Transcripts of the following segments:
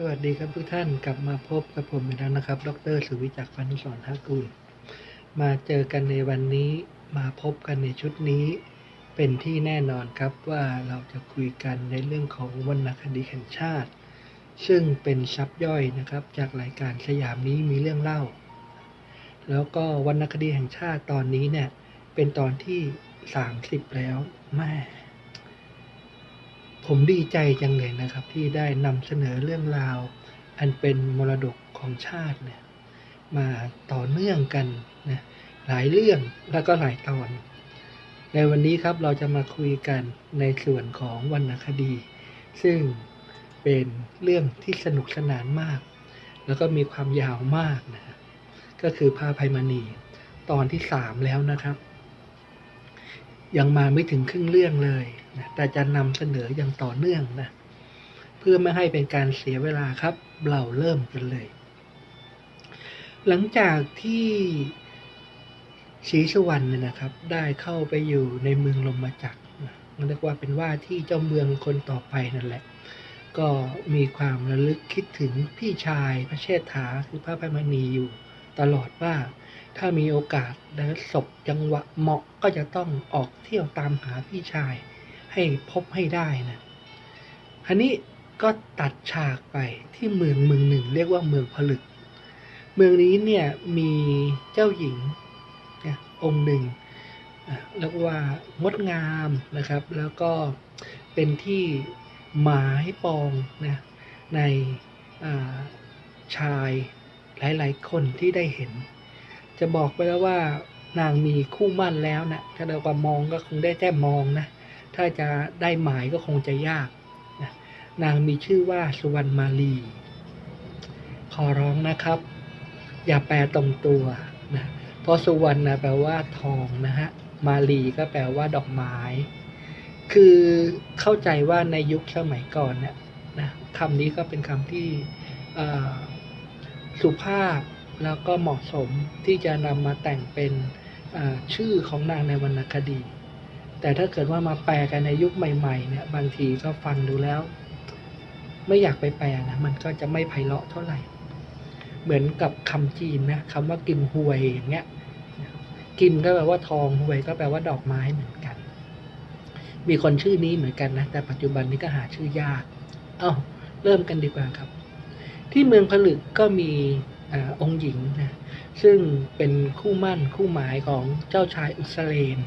สวัสดีครับทุกท่านกลับมาพบกับผมอีกแล้วนะครับ ดรสุวิจักรพันุสรทากุลมาเจอกันในวันนี้มาพบกันในชุดนี้ เป็นที่แน่นอนครับว่าเราจะคุยกันในเรื่องของวรรณคดีแห่งชาติ ซึ่งเป็นซับย่อยนะครับ จากรายการสยามนี้มีเรื่องเล่า แล้วก็วรรณคดีแห่งชาติตอนนี้เนี่ยเป็นตอนที่ 30 แล้วแม่ ผมดีใจจังเลยนะครับ ที่ได้นำเสนอเรื่องราว อันเป็นมรดกของชาติเนี่ยมาต่อเนื่องกันนะหลายเรื่องแล้วก็หลายตอน ในวันนี้ครับเราจะมาคุยกันในส่วนของวรรณคดี ซึ่งเป็นเรื่องที่สนุกสนานมาก แล้วก็มีความยาวมากนะก็คือพระภัยมณีตอนที่สามแล้วนะครับ ยังมาไม่ถึงครึ่งเรื่องเลยนะแต่จะนำเสนออย่างต่อเนื่องนะ เพื่อไม่ให้เป็นการเสียเวลาครับ เราเริ่มกันเลยหลังจากที่ศรีสุวรรณเนี่ยนะครับ ได้เข้าไปอยู่ในเมืองลมมาจักนะเรียกว่าเป็นว่าที่เจ้าเมืองคนต่อไปนั่นแหละ ก็มีความระลึกคิดถึงพี่ชายพระเชษฐาคือพระพมณีอยู่ ตลอดว่า ถ้ามีโอกาสและศพจังหวะเหมาะก็จะต้องออกเที่ยวตามหาพี่ชาย ให้พบให้ได้นะอันนี้ก็ตัดฉากไปที่เมืองเมืองหนึ่ง เรียกว่าเมืองผลึก เมืองนี้เนี่ยมีเจ้าหญิงนะองค์หนึ่งเรียกว่างดงามนะครับ แล้วก็เป็นที่หมายปองนะในชาย หลาย ๆ คนที่ได้เห็น จะบอกไปแล้วว่านางมีคู่มั่นแล้วนะถ้าเราว่ามองก็คงได้แค่มองนะ ถ้าจะได้หมายก็คงจะยากนะนางมีชื่อว่าสุวรรณมาลี ขอร้องนะครับ อย่าแปลตรงตัวนะเพราะสุวรรณนะแปลว่าทองนะฮะมาลีก็แปลว่าดอกไม้ คือเข้าใจว่าในยุคสมัยก่อนเนี่ยนะคำนี้ก็เป็นคำที่ สุภาพแล้วก็เหมาะสมที่จะนำมาแต่งเป็นชื่อของนางในวรรณคดี แต่ถ้าเกิดว่ามาแปลกันในยุคใหม่ๆเนี่ยบางทีก็ฟังดูแล้ว ไม่อยากไปแปลนะมันก็จะไม่ไพเราะเท่าไหร่ เหมือนกับคำจีนนะคำว่ากิมหวยอย่างเงี้ยกิมก็แปลว่าทองหวยก็แปลว่าดอกไม้เหมือนกัน มีคนชื่อนี้เหมือนกันนะแต่ปัจจุบันนี้ก็หาชื่อยาก เอ้าเริ่มกันดีกว่าครับ ที่เมืองผลึกก็มีอองค์หญิงนะซึ่งเป็นคู่มั่นคู่หมายของเจ้าชายอุสเลน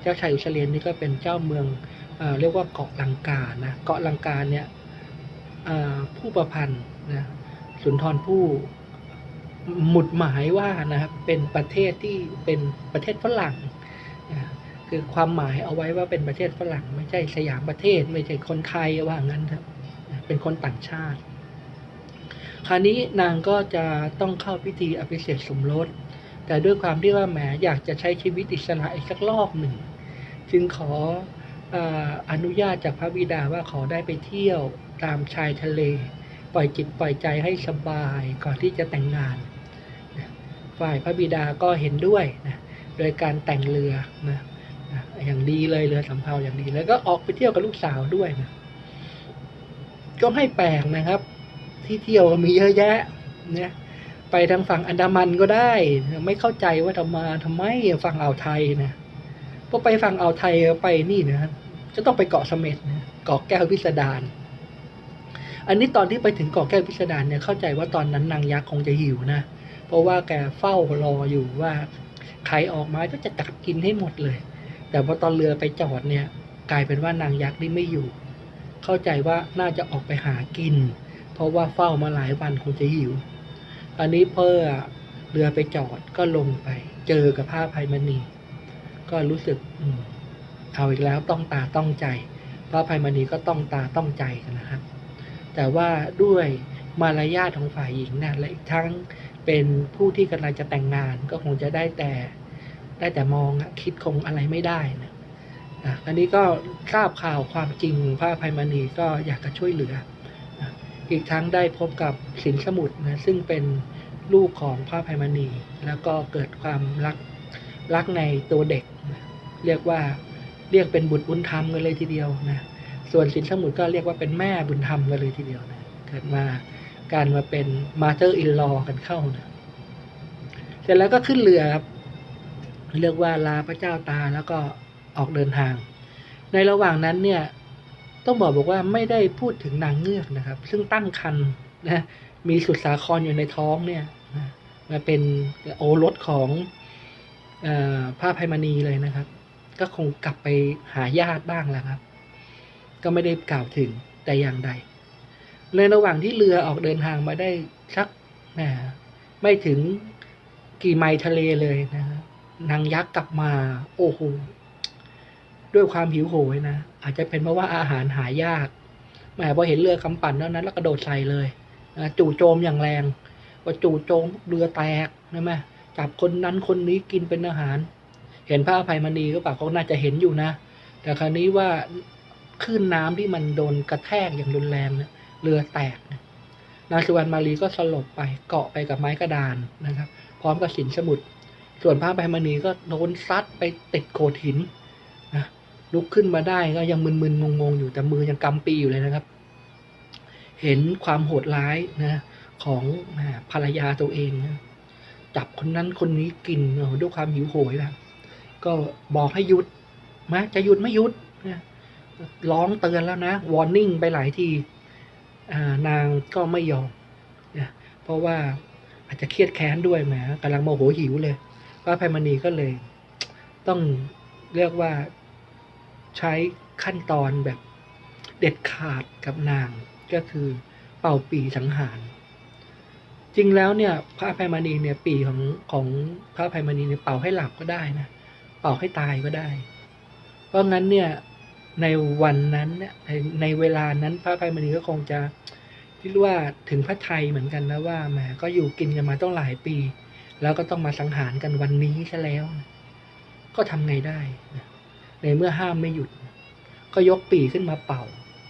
เจ้าชายอุสเลนนี่ก็เป็นเจ้าเมืองเอเรียกว่าเกาะลังกานะเกาะลังกาเนี่ยผู้ประพันธ์นะสุนทรผู้หมุดหมายว่านะครับเป็นประเทศที่เป็นประเทศฝรั่งนะคือความหมายเอาไว้ว่าเป็นประเทศฝรั่ง ไม่ใช่สยามประเทศ ไม่ใช่คนไทยว่างั้นครับเป็นคนต่างชาติ คราวนี้นางก็จะต้องเข้าพิธีอภิเษกสมรส แต่ด้วยความที่ว่าแหมอยากจะใช้ชีวิตอิสระอีกสักรอบหนึ่ง จึงขอออนุญาตจากพระบิดาว่าขอได้ไปเที่ยวตามชายทะเล ปล่อยจิตปล่อยใจให้สบายก่อนที่จะแต่งงาน ฝ่ายพระบิดาก็เห็นด้วยนะโดยการแต่งเรือนะอย่างดีเลยเรือสำเภาอย่างดี แล้วก็ออกไปเที่ยวกับลูกสาวด้วยนะก็ให้แปลกนะครับ ที่เที่ยวมีเยอะแยะเนี่ยไปทางฝั่งอันดามันก็ได้ ไม่เข้าใจว่าทำมาทำไมฝั่งอ่าวไทยนะพอไปฝั่งอ่าวไทยไปนี่นะจะต้องไปเกาะเสม็ดนะเกาะแก้วพิสดารอันนี้ตอนที่ไปถึงเกาะแก้วพิสดารเนี่ยเข้าใจว่าตอนนั้นนางยักษ์คงจะหิวนะเพราะว่าแกเฝ้ารออยู่ว่าใครออกมาก็จะกัดกินให้หมดเลย แต่พอตอนเรือไปจอดเนี่ย กลายเป็นว่านางยักษ์นี่ไม่อยู่ เข้าใจว่าน่าจะออกไปหากิน ราะว่าเฝ้ามาหลายวันคงจะหิว ตอนนี้เพื่อเรือไปจอดก็ลงไป เจอกับผ้าภัยมณี ก็รู้สึกอืเอาอีกแล้วต้องตาต้องใจพระภัยมณีก็ต้องตาต้องใจกันนะครับ แต่ว่าด้วยมารยาทของฝ่ายหญิงนะและอีกทั้งเป็นผู้ที่กำลังจะแต่งงานก็คงจะได้แต่ได้แต่มองคิดคงอะไรไม่ได้นะอะอันนี้ก็ทราบข่าวความจริงพระภัยมณีก็อยากจะช่วยเหลือ อีกทั้งได้พบกับสินสมุทรนะซึ่งเป็นลูกของพระภัยมณี แล้วก็เกิดความรักรักในตัวเด็กนะเรียกว่าเรียกเป็นบุตรบุญธรรมกันเลยทีเดียวนะส่วนสินสมุทรก็เรียกว่าเป็นแม่บุญธรรมกันเลยทีเดียวนะเกิดมาการมาเป็นมาเตอร์อินลอกันเข้านะเสร็จแล้วก็ขึ้นเรือครับเรียกว่าลาพระเจ้าตาแล้วก็ออกเดินทาง ในระหว่างนั้นเนี่ย ต้องบอกบอกว่าไม่ได้พูดถึงนางเงือกนะครับ ซึ่งตั้งครรภ์นะมีสุดสาครอยู่ในท้องเนี่ยนะมาเป็นโอรสของอพระภัยมณีเลยนะครับ ก็คงกลับไปหาญาติบ้างแหล้วครับ ก็ไม่ได้กล่าวถึงแต่อย่างใดในระหว่างที่เรือออกเดินทางมาได้สักนะไม่ถึงกี่ไมล์ทะเลเลยนะนางยักษ์กลับมา โอ้โห ด้วยความหิวโหยนะ อาจจะเป็นเพราะว่าอาหารหายากแหมพอเห็นเรือกำปั่นเท่านั้น แล้วกระโดดใส่เลยนะจู่โจมอย่างแรงพอจู่โจมเรือแตกนะไหมจับคนนั้นคนนี้กินเป็นอาหาร เห็นพระอภัยมณีก็ปล่าเขาน่าจะเห็นอยู่นะ แต่คราวนี้ว่าคลื่นน้ำที่มันโดนกระแทกอย่างรุนแรงเนี่ยเรือแตกนะนางสุวรรณมาลีก็สลบไปเกาะไปกับไม้กระดานนะครับ พร้อมกับสินสมุทรส่วนพระอภัยมณีก็โดนซัดไปติดโขดหิน ลุกขึ้นมาได้ก็ยังมึนๆงงๆ อยู่แต่มือยังกำปีอยู่เลยนะครับ เห็นความโหดร้ายนะของภรรยาตัวเองนะจับคนนั้นคนนี้กินด้วยความหิวโหยแบบก็บอกให้หยุดมาจะหยุดไม่หยุดนะร้องเตือนแล้วนะวอร์นิ่งไปหลายทีนางก็ไม่ยอมนะเพราะว่าอาจจะเครียดแค้นด้วยแหมกำลังโมโหหิวเลยพระอภัยมณีก็เลย ต้องเรียกว่า ใช้ขั้นตอนแบบเด็ดขาดกับนางก็คือเป่าปีสังหาร จริงแล้วเนี่ยพระอภัยมณีเนี่ยปีของของพระอภัยมณีเนี่ยเป่าให้หลับก็ได้นะเป่าให้ตายก็ได้ เพราะงั้นเนี่ยในวันนั้นเนี่ยในเวลานั้นพระอภัยมณีก็คงจะคิดว่าถึงพระไทยเหมือนกันนะว่าแหมก็อยู่กินกันมาต้องหลายปี แล้วก็ต้องมาสังหารกันวันนี้ซะแล้ว ก็ทำไงได้นะ ในเมื่อห้ามไม่หยุด ก็ยกปีขึ้นมาเป่า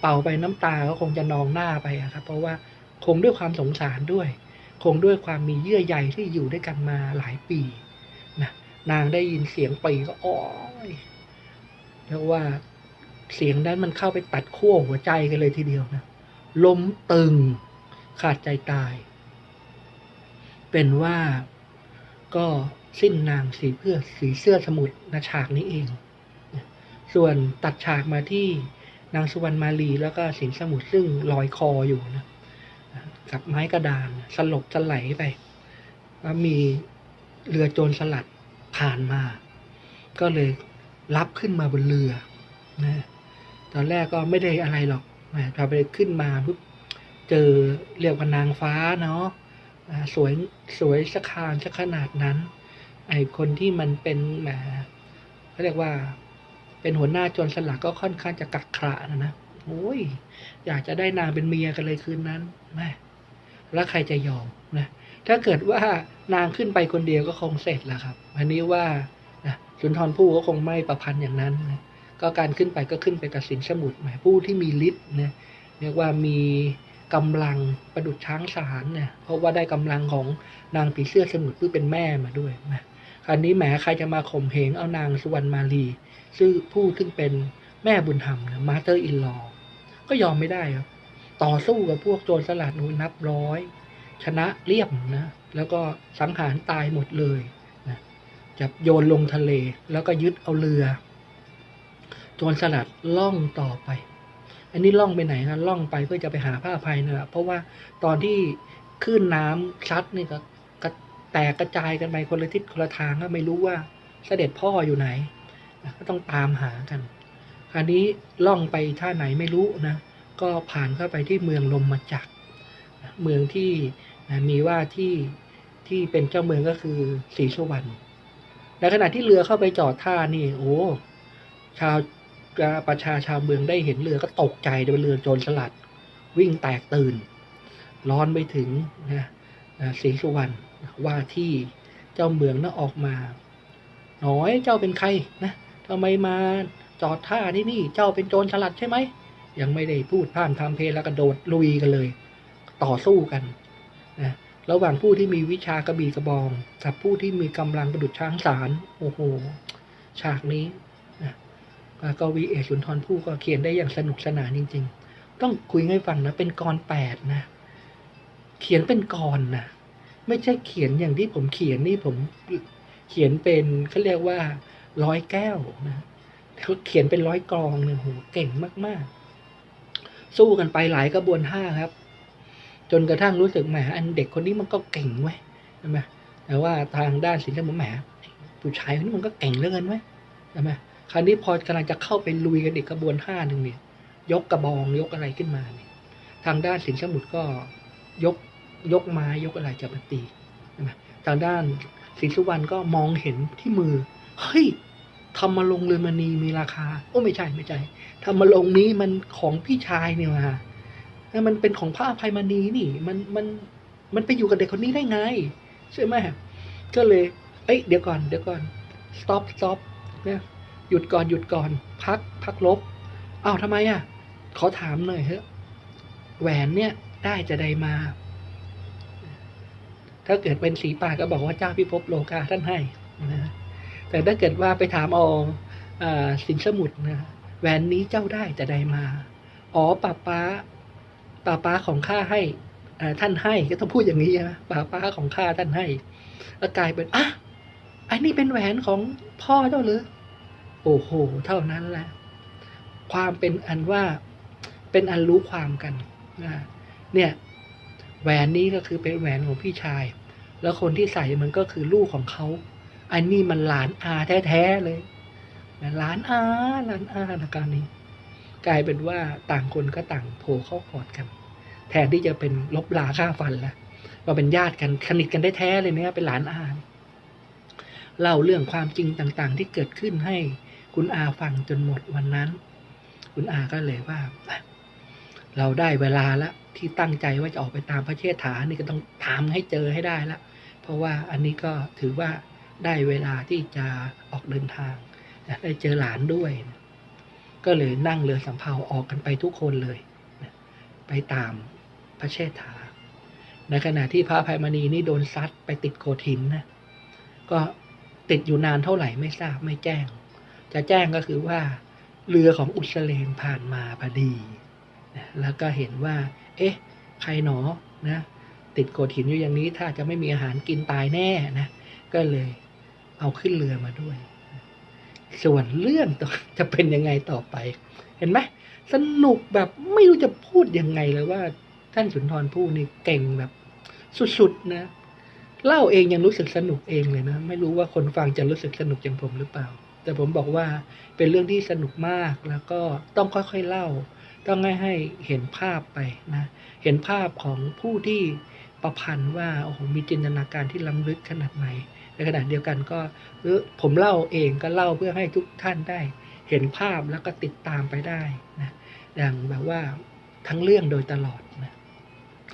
เป่าไปน้ำตาก็คงจะนองหน้าไปครับ เพราะว่าคงด้วยความสงสารด้วย คงด้วยความมีเยื่อใยที่อยู่ด้วยกันมาหลายปีนะนางได้ยินเสียงปีก็อ้อยเรียกว่าเสียงนั้นมันเข้าไปตัดขั้วหัวใจกันเลยทีเดียวนะล้มตึงขาดใจตาย เป็นว่าก็สิ้นนางสีเพื่อสีเสื้อสมุทรนะฉากนี้เอง ส่วนตัดฉากมาที่นางสุวรรณมาลีแล้วก็สินสมุทรซึ่งลอยคออยู่นะกับไม้กระดานสลบสไหลไป แล้วมีเรือโจรสลัดผ่านมา ก็เลยรับขึ้นมาบนเรือนะตอนแรกก็ไม่ได้อะไรหรอกแหมพอไปขึ้นมาปุ๊บเจอเรียกว่านางฟ้าเนาะสวยสวยสักขานสักขนาดนั้น ไอคนที่มันเป็นแหมเขาเรียกว่า เป็นหัวหน้าจรสลัดก็ค่อนข้างจะกักขระนะนะโอ้ย อยากจะได้นางเป็นเมียกันเลยคืนนั้นแม่แล้วใครจะยอมนะ ถ้าเกิดว่านางขึ้นไปคนเดียวก็คงเสร็จแล้วครับ อันนี้ว่านะสุนทรภู่ก็คงไม่ประพันธ์อย่างนั้นนะก็การขึ้นไปก็ขึ้นไปตัดสินสมุทรแหมผู้ที่มีฤทธิ์นะเรียกว่ามีกำลังประดุจช้างสารเนี่ยเพราะว่าได้กำลังของนางผีเสื้อสมุทรเพื่อเป็นแม่มาด้วยนะ คราวนี้แหมใครจะมาข่มเหงเอานางสุวรรณมาลีซึ่งผู้ซึ่งเป็นแม่บุญธรรมนะมาเตอร์อินลอก็ยอมไม่ได้ครับ ต่อสู้กับพวกโจรสลัดนู้นับร้อย ชนะเรียบนะ แล้วก็สังหารตายหมดเลยนะจับโยนลงทะเลแล้วก็ยึดเอาเรือ โจรสลัดล่องต่อไป อันนี้ล่องไปไหนนะล่องไปเพื่อจะไปหาพระอภัยนะเพราะว่าตอนที่คลื่นน้ำซัดนี่ก็ แตกกระจายกันไปคนละทิศคนละทางก็ไม่รู้ว่าเสด็จพ่ออยู่ไหนก็ต้องตามหากัน คราวนี้ล่องไปท่าไหนไม่รู้นะ ก็ผ่านเข้าไปที่เมืองลมมาจักเมืองที่มีว่าที่ที่เป็นเจ้าเมืองก็คือศรีสวรรณในขณะที่เรือเข้าไปจอดท่านี่ โอ้ชาวประชาชาวเมืองได้เห็นเรือก็ตกใจเป็นเรือโจรสลัด วิ่งแตกตื่น ร้อนไปถึงนะ ศรีสุวรรณว่าที่เจ้าเมืองน่ะออกมา น้อยเจ้าเป็นใครนะทำไมมาจอดท่าที่นี่เจ้าเป็นโจรสลัดใช่ไหม ยังไม่ได้พูดพร่ำทำเพลงแล้วกระโดดลุยกันเลย ต่อสู้กันนะระหว่างผู้ที่มีวิชากระบี่กระบอง กับผู้ที่มีกำลังประดุจช้างสารโอ้โหฉากนี้นะกวีเอกสุนทรภู่ก็เขียนได้อย่างสนุกสนานจริง ๆ ต้องคุยให้ฟังนะเป็นกรแปดนะ เขียนเป็นกรนะไม่ใช่เขียนอย่างที่ผมเขียนนี่ผมเขียนเป็นเขาเรียกว่าร้อยแก้วนะเขาเขียนเป็นร้อยกรองเนี่ยโหเก่งมากๆ สู้กันไปหลายกระบวนท่าครับ จนกระทั่งรู้สึกแหมอันเด็กคนนี้มันก็เก่งไว้ยใช่ไหมแต่ว่าทางด้านศิลปะแหมผู้ชายคนนี้มันก็เก่งเหลือเกินไว้ยใช่ไหมคราวนี้พอกำลังจะเข้าไปลุยกันอีกกระบวนท่าหนึ่งเนี่ย ยกกระบองยกอะไรขึ้นมาเนี่ยทางด้านสินสมุทรก็ยก ยกไม้ยกอะไรจะมาตีใช่ไหมทางด้านสินสุวรรณก็มองเห็นที่มือ เฮ้ยธรรมลงเรือนมณีมีราคา โอ้ไม่ใช่ไม่ใช่ธรรมลงนี้มันของพี่ชายเนี่ยมาแล้วมันเป็นของพระอภัยมณีนี่ มันมันมันไปอยู่กับเด็กคนนี้ได้ไงใช่ไหมก็เลย เอ้ยเดี๋ยวก่อนเดี๋ยวก่อน stop stop นี่ยหยุดก่อนหยุดก่อน พักพักลบอ้าวทำไมอะ ขอถามหน่อยเถอะแหวนเนี่ยได้จะใดมา ถ้าเกิดเป็นสีป่าก็บอกว่าเจ้าพิภพโลกาท่านให้นะแต่ถ้าเกิดว่าไปถามเอาอ่าสินสมุดนะแหวนนี้เจ้าได้จะใดมา อ๋อป้าป้าป้าป้าของข้าให้ท่านให้ก็ต้องพูดอย่างนี้นะป้าป้าของข้าท่านให้แล้วกลายเป็นอะอันนี้เป็นแหวนของพ่อเจ้าหรือโอ้โห เท่านั้นแหละ ความเป็นอันว่าเป็นอันรู้ความกันนะเนี่ย แหวนนี้ก็คือเป็นแหวนของพี่ชาย แล้วคนที่ใส่มันก็คือลูกของเขา อันนี้มันหลานอาแท้ๆเลยหลานอาหลานอาในการนี้ กลายเป็นว่าต่างคนก็ต่างโผล่เข้ากอดกัน แทนที่จะเป็นลบลาค่าฟันแล้วมาเป็นญาติกันสนิทกันได้แท้เลยนี่ยเป็นหลานอาเล่าเรื่องความจริงต่างๆ ที่เกิดขึ้นให้คุณอาฟังจนหมดวันนั้น คุณอาก็เลยว่า เราได้เวลาแล้ว ที่ตั้งใจว่าจะออกไปตามพระเชษฐานี่ก็ต้องตามให้เจอให้ได้ล้วเพราะว่าอันนี้ก็ถือว่าได้เวลาที่จะออกเดินทางนะได้เจอหลานด้วย ก็เลยนั่งเรือสำเภาออกกันไปทุกคนเลย ไปตามพระเชษฐา ในขณะที่พระภัยมณีนี่โดนซัดไปติดโขดหินนะก็ติดอยู่นานเท่าไหร่ไม่ทราบไม่แจ้ง จะแจ้งก็คือว่า เรือของอุสเลนผ่านมาพอดี แล้วก็เห็นว่า เอ๊ะ ใครหนอนะติดโขดหินอยู่อย่างนี้ถ้าจะไม่มีอาหารกินตายแน่นะก็เลยเอาขึ้นเรือมาด้วย ส่วนเรื่องต่อจะเป็นยังไงต่อไป เห็นไหมสนุกแบบไม่รู้จะพูดยังไงเลยว่าท่านสุนทรภู่นี่เก่งแบบ สุดๆนะเล่าเองยังรู้สึกสนุกเองเลยนะ ไม่รู้ว่าคนฟังจะรู้สึกสนุกอย่างผมหรือเปล่า แต่ผมบอกว่าเป็นเรื่องที่สนุกมากแล้วก็ต้องค่อยๆเล่า ต้องให้ให้เห็นภาพไปนะเห็นภาพของผู้ที่ประพันธ์ว่าโอ้โหมีจินตนาการที่ล้ำลึกขนาดไหนในขณะเดียวกันก็เออผมเล่าเองก็เล่าเพื่อให้ทุกท่านได้เห็นภาพแล้วก็ติดตามไปได้นะอย่างแบบว่าทั้งเรื่องโดยตลอดนะ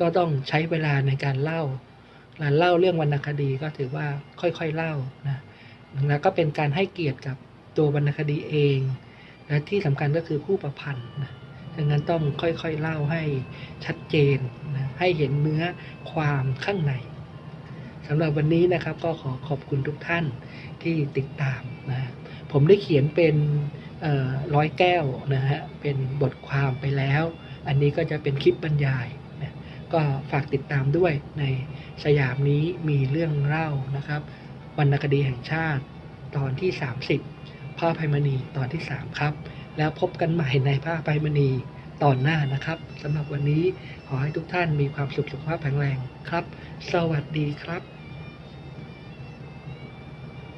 ก็ต้องใช้เวลาในการเล่าการเล่าเรื่องวรรณคดีก็ถือว่าค่อยๆเล่านะแล้วก็เป็นการให้เกียรติกับตัววรรณคดีเอง และที่สำคัญก็คือผู้ประพันธ์นะ ดังนั้นต้องค่อยๆเล่าให้ชัดเจนนะให้เห็นเนื้อความข้างในสำหรับวันนี้นะครับก็ขอขอบคุณทุกท่านที่ติดตามนะผมได้เขียนเป็นร้อยแก้วนะฮะเป็นบทความไปแล้ว อันนี้ก็จะเป็นคลิปบรรยายนะก็ฝากติดตามด้วยในสยามนี้มีเรื่องเล่านะครับวรรณคดีแห่งชาติตอนที่ 30พระอภัยมณีตอนที่ 3 ครับ แล้วพบกันใหม่ในพระไปมณีตอนหน้านะครับสำหรับวันนี้ขอให้ทุกท่านมีความสุขสุขภาพแข็งแรงครับ สวัสดีครับ